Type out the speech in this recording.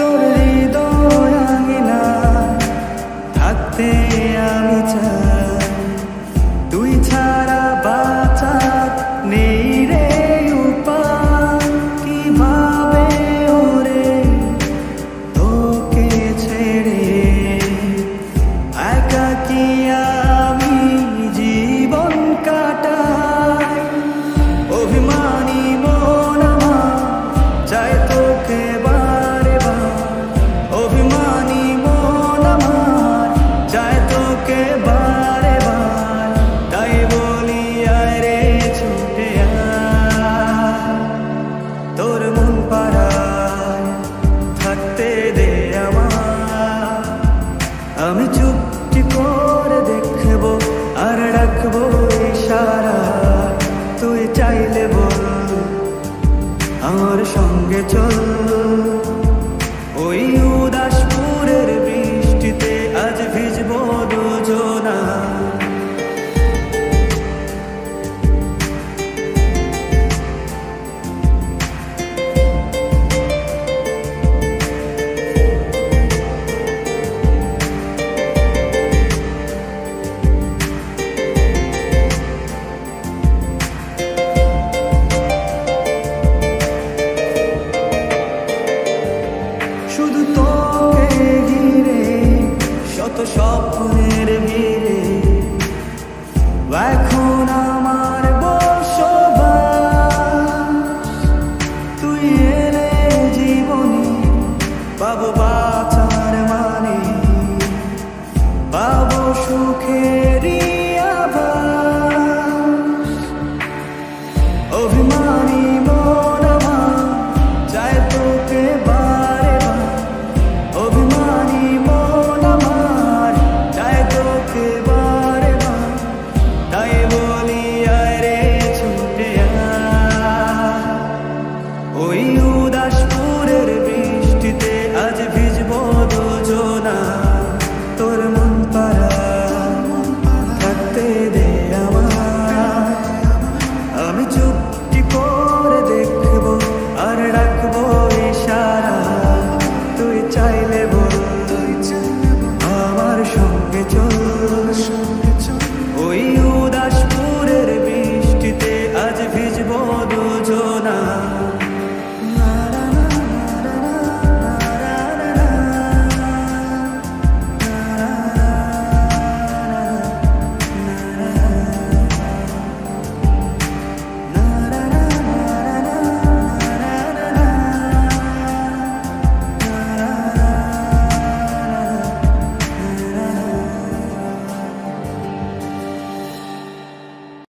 dottore আমার সঙ্গে চল। স্বপ্নের ভিড়ে চাইলে